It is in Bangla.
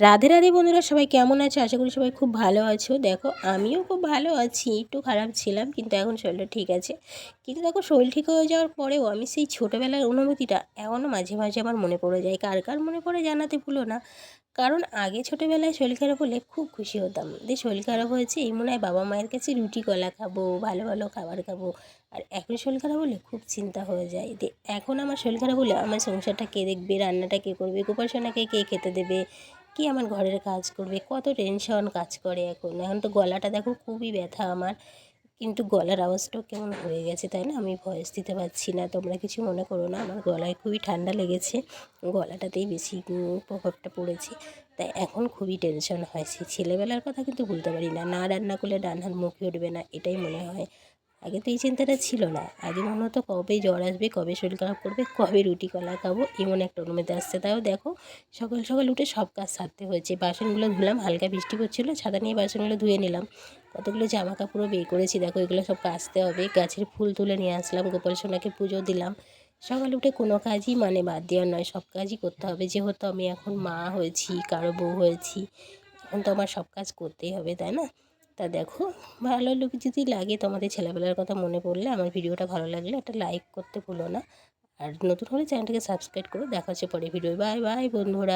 রাধে রাধে বন্ধুরা, সবাই কেমন আছো? আশা করি সবাই খুব ভালো আছো। দেখো, আমিও খুব ভালো আছি। একটু খারাপ ছিলাম, কিন্তু এখন শরীরটা ঠিক আছে। কিন্তু দেখো, শরীর ঠিক হয়ে যাওয়ার পরেও আমি সেই ছোটোবেলার অনুভূতিটা এখনও মাঝে মাঝে আমার মনে পড়ে যায়। কার কার মনে পড়ে জানাতে ভুলো না। কারণ আগে ছোটোবেলায় শরীর খারাপ হলে খুব খুশি হতাম। যে শরীর খারাপ হয়েছে, এই মনে হয় বাবা মায়ের কাছে রুটি, কলা খাব, ভালো ভালো খাবার খাব। আর এখন শরীর খারাপ হলে খুব চিন্তা হয়ে যায় যে, এখন আমার শরীর খারাপ হলে আমার সংসারটা কে দেখবে, রান্নাটা কে করবে উপাসনাকে কে খেতে দেবে? কি আমার ঘরের কাজ করবে? কত টেনশন কাজ করে এখন। এখন তো গলাটা দেখো খুবই ব্যথা আমার। কিন্তু গলার আওয়াজটাও কেমন হয়ে গেছে তাই না? আমি ভয়েস দিতে পারছি না। তোমরা কিছু মনে করো না। আমার গলায় খুবই ঠান্ডা লেগেছে। গলাটাতেই বেশি প্রভাবটা পড়েছে। তাই এখন খুবই টেনশন হয় সেই ছেলেবেলার কথা কিন্তু ভুলতে পারি না। না রান্না করলে রান্নার মুখে উঠবে না। এটাই মনে হয়। আগে তো এই চিন্তাটা ছিল না। আগে মনে হতো কবে জ্বর আসবে, কবে শরীর খারাপ করবে, কবে রুটি কলা খাব, এমন একটা অনুমতি আসছে। তাও দেখো, সকাল সকাল উঠে সব কাজ সারতে হয়েছে। বাসনগুলো ধুলাম, হালকা বৃষ্টি পড়ছিলো, ছাতা নিয়ে বাসনগুলো ধুয়ে নিলাম। কতগুলো জামা কাপড়ও বের করেছি, দেখো এগুলো সব কাচতে হবে। গাছের ফুল তুলে নিয়ে আসলাম, গোপাল সোনাকে পুজো দিলাম। সকালে উঠে কোনো কাজই মানে বাদ দেওয়ার নয়, সব কাজই করতে হবে। যেহেতু আমি এখন মা হয়েছি, কারও বউ হয়েছি, এখন তো আমার সব কাজ করতেই হবে, তাই না? তা দেখো, ভালো লোক যদি লাগে তোমাদের ছেলেবেলার কথা মনে পড়লে আমার ভিডিওটা ভালো লাগলে একটা লাইক করতে ভুলো না। আর নতুন হলে চ্যানেলটাকে সাবস্ক্রাইব করো। দেখা হচ্ছে পরে ভিডিও বাই বাই বন্ধুরা।